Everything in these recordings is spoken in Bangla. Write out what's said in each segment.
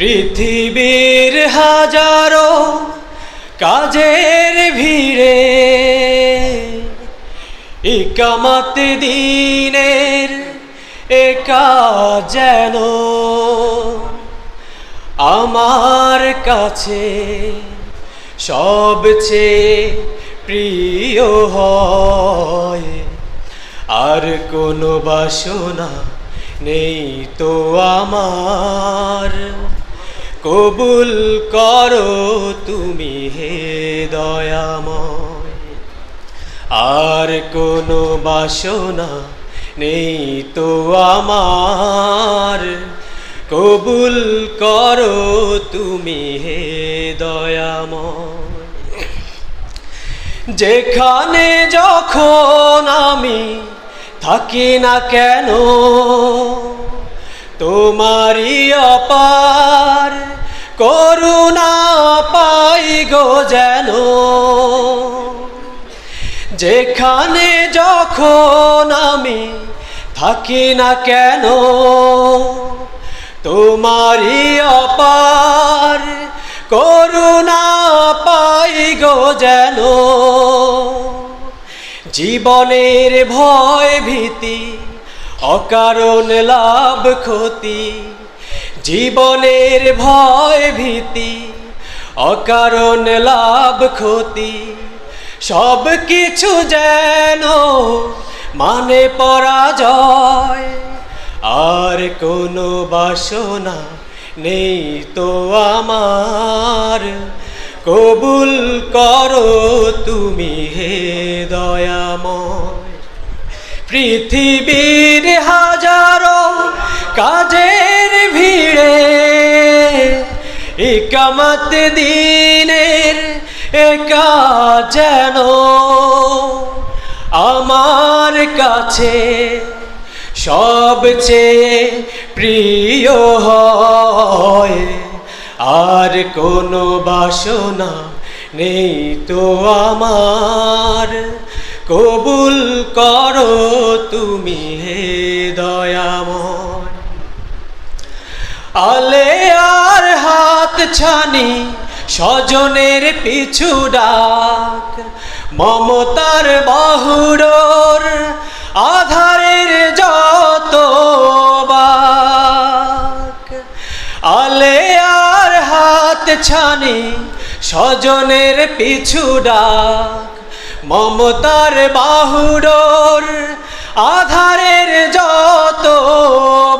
পৃথিবীর হাজারো কাজের ভিড়ে ইকামাত দিনের একা যেন আমার কাছে সবচেয়ে প্রিয় হয়। আর কোনো বাসনা নেই তো আমার। কবুল করো তুমি হে দয়াময়। আর কোনো বাসনা নেই তো আমার। কবুল করো তুমি হে দয়াময়। যেখানে যখন আমি থাকি না কেন, তোমারই অপার করুণা পাই গো যেন। যেখানে যখন আমি থাকি না কেন, তোমারই অপার করুণা পাই গো যেন। জীবনের ভয় ভীতি, অকারণ লাভ ক্ষতি জীবনের ভয় ভীতি, অকারণ লাভ ক্ষতি সব কিছু যেন মানে পরাজয়। আর কোনো বাসনা নেই তো আমার, কবুল করো তুমি হে দয়াময়। পৃথিবীর হাজারো কাজের ইকামত দিনের একা যেন আমার কাছে সবচেয়ে প্রিয় হয়। আর কোনো বাসনা নেই তো আমার। কবুল করো তুমি হে দয়াময়। আলে ছানি, স্বজনের পিছু ডাক। মমতার বাহুড়োর আধারের যত আলে আর হাত ছানি, স্বজনের পিছু ডাক। মমতার বাহুডোর আধারের যত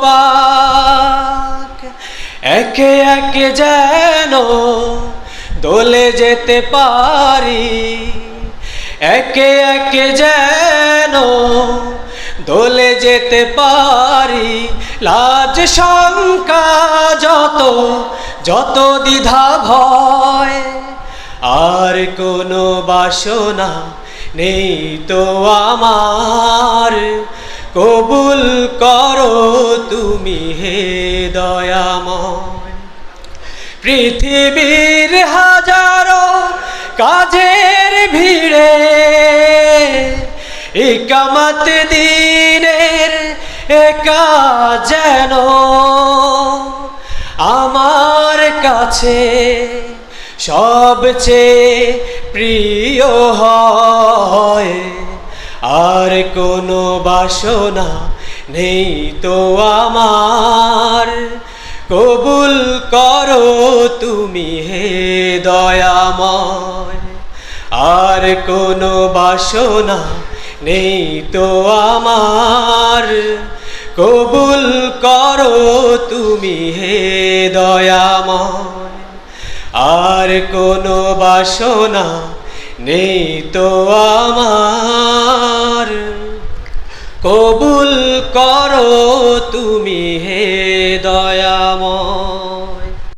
বাক। একে একে যেন দোলে যেতে পারি। একে একে যেন দোলে যেতে পারি। লাজ শঙ্কা যত যত দ্বিধা ভয়, আর কোনো বাসনা নেই তো আমার। কবুল করো তুমি হে পৃথিবীর হাজারো কাজের ভিড়ে, ইকামত দিনের একা যেন আমার কাছে সবচেয়ে প্রিয় হয়। আর কোনো বাসনা নেই তো আমার। কবুল করো তুমি হে দয়াময়। আর কোনো বাসনা নেই তো আমার। কবুল করো তুমি হে দয়াময়। আর কোনো বাসনা নেই তো আমার। কবুল করো তুমি